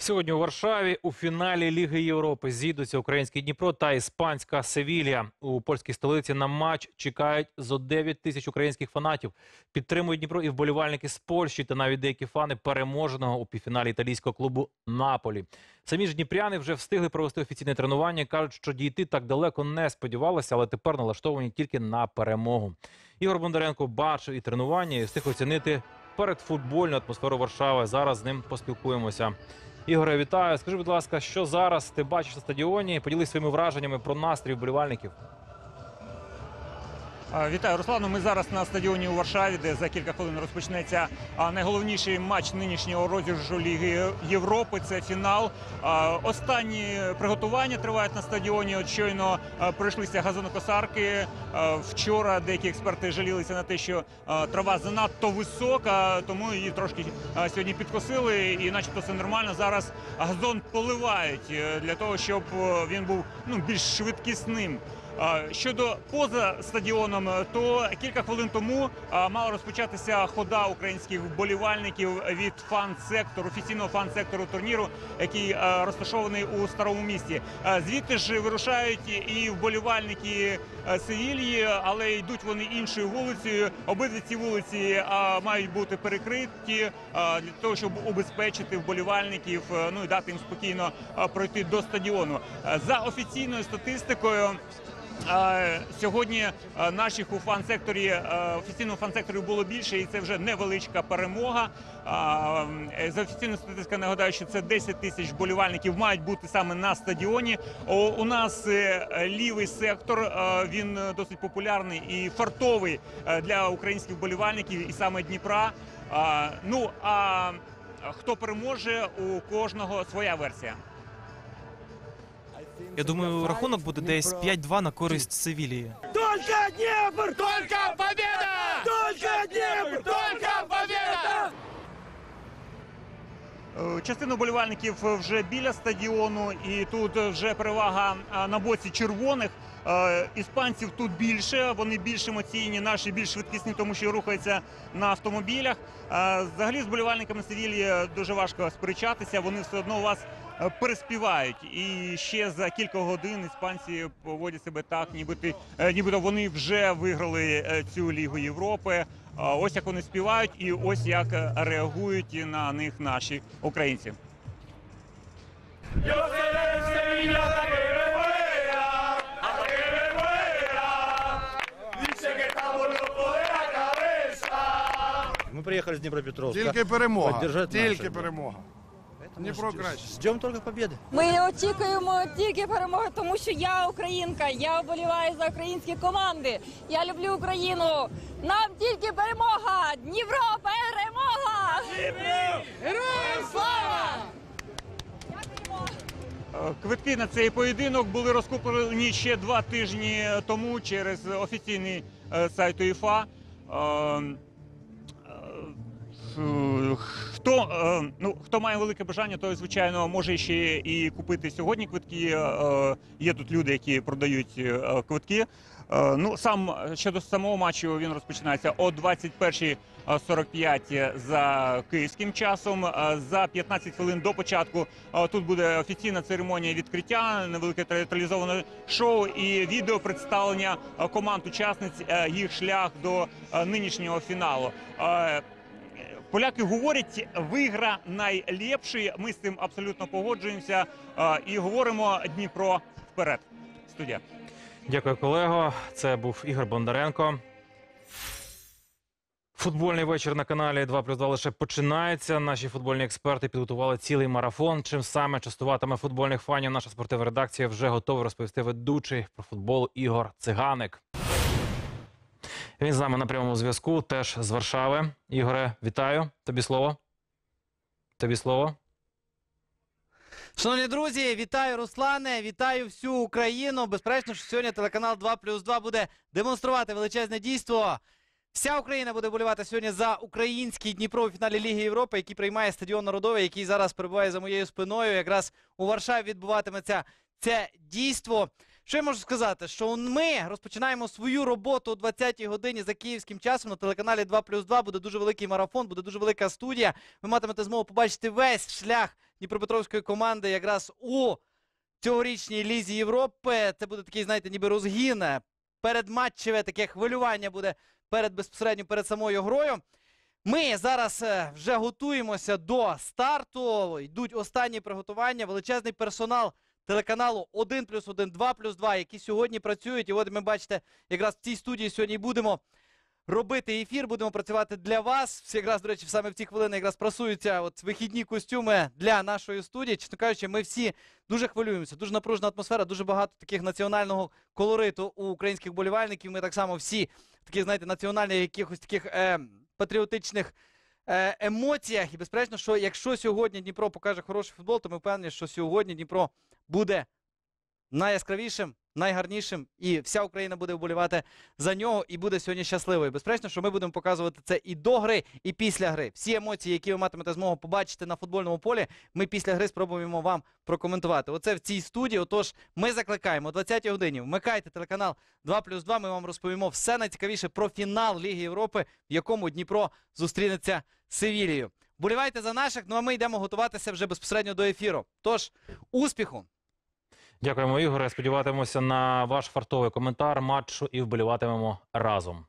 Сьогодні у Варшаві у фіналі Ліги Європи зійдуться український Дніпро та іспанська Севілія. У польській столиці на матч чекають зо 9 тисяч українських фанатів. Підтримують Дніпро і вболівальники з Польщі та навіть деякі фани переможеного у півфіналі італійського клубу Наполі. Самі ж дніпряни вже встигли провести офіційне тренування. кажуть, що дійти так далеко не сподівалися, але тепер налаштовані тільки на перемогу. Ігор Бондаренко бачив і тренування, і встиг оцінити передфутбольну атмосферу Варшави. Зараз з ним поспілкуємося. Ігоре, вітаю. Скажи, будь ласка, що зараз ти бачиш на стадіоні? Поділись своїми враженнями про настрій вболівальників. А, Вітаю, Руслану. Ми зараз на стадіоні у Варшаві, де за кілька хвилин розпочнеться найголовніший матч нинішнього розіграшу Ліги Європи. Це фінал. Останні приготування тривають на стадіоні. От щойно пройшлися газонокосарки. Вчора деякі експерти жалілися на те, що трава занадто висока, тому її трошки сьогодні підкосили, і начебто все нормально. Зараз газон поливають е, для того, щоб е, він був ну більш швидкісним. Щодо поза стадіоном, то кілька хвилин тому мала розпочатися хода українських вболівальників від фан-сектору, офіційного фан-сектору турніру, який розташований у старому місті. Звідти ж вирушають і вболівальники Севільї, але йдуть вони іншою вулицею. Обидві ці вулиці мають бути перекриті для того, щоб убезпечити вболівальників, ну і дати їм спокійно пройти до стадіону. За офіційною статистикою. Сьогодні наших у фан-секторі офіційному фан-секторі було більше, і це вже невеличка перемога. Е, За офіційною статистикою нагадаю, що це 10 тисяч болівальників мають бути саме на стадіоні. У нас е, лівий сектор він досить популярний і фартовий е, для українських болівальників, і саме Дніпра. Ну а хто переможе, у кожного своя версія. Я думаю, рахунок буде десь 5-2 на користь Севілії. Только Днепр! Только победа! Только Днепр! Только победа! Е, Частина болівальників вже біля стадіону, і тут вже перевага на боці червоних. Е, Іспанців тут більше, вони більш емоційні, наші більш швидкісні, тому що рухаються на автомобілях. Е, Взагалі з болівальниками Севілії дуже важко сперечатися. Вони все одно вас е, переспівають. І ще за кілька годин іспанці поводять себе так, нібито, е, нібито вони вже виграли е, цю лігу Європи. Ось як вони співають, і ось як е, реагують на них наші українці. Мы приехали с Днепропетровска. Тільки перемога. Тільки наших, перемога. Дніпро краще. Ждем только победы. Ми очікуємо тільки перемоги, тому що я українка. Я вболіваю за українські команди. Я люблю Україну. Нам тільки перемога! Дніпро перемога! Героям слава! Квитки на цей поєдинок були розкуплені ще два тижні тому через офіційний е, сайт УЄФА. Е, Хто, е, ну, хто має велике бажання, той, звичайно, може ще і купити сьогодні квитки. Е, Є тут люди, які продають квитки. Ну, сам щодо самого матчу він розпочинається о 21.45 за київським часом. За 15 хвилин до початку тут буде офіційна церемонія відкриття, невелике театралізоване шоу і відео представлення команд учасниць їх шлях до нинішнього фіналу. Поляки говорять, вигра найлепший. Ми з цим абсолютно погоджуємося е, і говоримо Дніпро вперед. Студія. Дякую, колего. Це був Ігор Бондаренко. Футбольний вечір на каналі 2 плюс 2 лише починається. Наші футбольні експерти підготували цілий марафон. Чим саме частуватиме футбольних фанів, наша спортивна редакція вже готова розповісти ведучий про футбол Ігор Циганик. Він з нами на прямому зв'язку, теж з Варшави. Ігоре, вітаю. Тобі слово. Тобі слово. Шановні друзі, вітаю Руслане, вітаю всю Україну. Безперечно, що сьогодні телеканал 2 плюс 2 буде демонструвати величезне дійство. Вся Україна буде болівати сьогодні за український Дніпро фіналі Ліги Європи, який приймає стадіон Народовий, який зараз перебуває за моєю спиною. Якраз у Варшаві відбуватиметься це дійство. Що я можу сказати? Що ми розпочинаємо свою роботу о 20-й годині за київським часом на телеканалі 2 плюс 2. Буде дуже великий марафон, буде дуже велика студія. Ви матимете змогу побачити весь шлях Дніпропетровської команди якраз у цьогорічній лізі Європи. Це буде такий, знаєте, ніби розгін. е, Передматчеве таке хвилювання буде перед безпосередньо перед самою грою. Ми зараз е, вже готуємося до старту. Йдуть останні приготування. Величезний персонал телеканалу 1 плюс 1, 2 плюс 2, які сьогодні працюють. І от ми бачите, якраз в цій студії сьогодні будемо робити ефір, будемо працювати для вас. Всі якраз, до речі, саме в ці хвилини якраз прасуються от вихідні костюми для нашої студії. Чесно кажучи, ми всі дуже хвилюємося. Дуже напружена атмосфера, дуже багато таких національного колориту у українських болівальників. Ми так само всі в таких, знаєте, національних якихось таких е, патріотичних емоціях. І безперечно, що якщо сьогодні Дніпро покаже хороший футбол, то ми впевнені, що сьогодні Дніпро буде найяскравішим, найгарнішим, і вся Україна буде вболівати за нього і буде сьогодні щасливою. Безперечно, що ми будемо показувати це і до гри, і після гри. Всі емоції, які ви матимете змогу побачити на футбольному полі, ми після гри спробуємо вам прокоментувати. Оце в цій студії. Отож, ми закликаємо о 20-й годині. Вмикайте телеканал 2 плюс 2. Ми вам розповімо все найцікавіше про фінал Ліги Європи, в якому Дніпро зустрінеться з Севілією. Болівайте за наших, ну а ми йдемо готуватися вже безпосередньо до ефіру. Тож, успіху! Дякуємо, Ігоре. Сподіватимемося на ваш фартовий коментар матчу і вболіватимемо разом.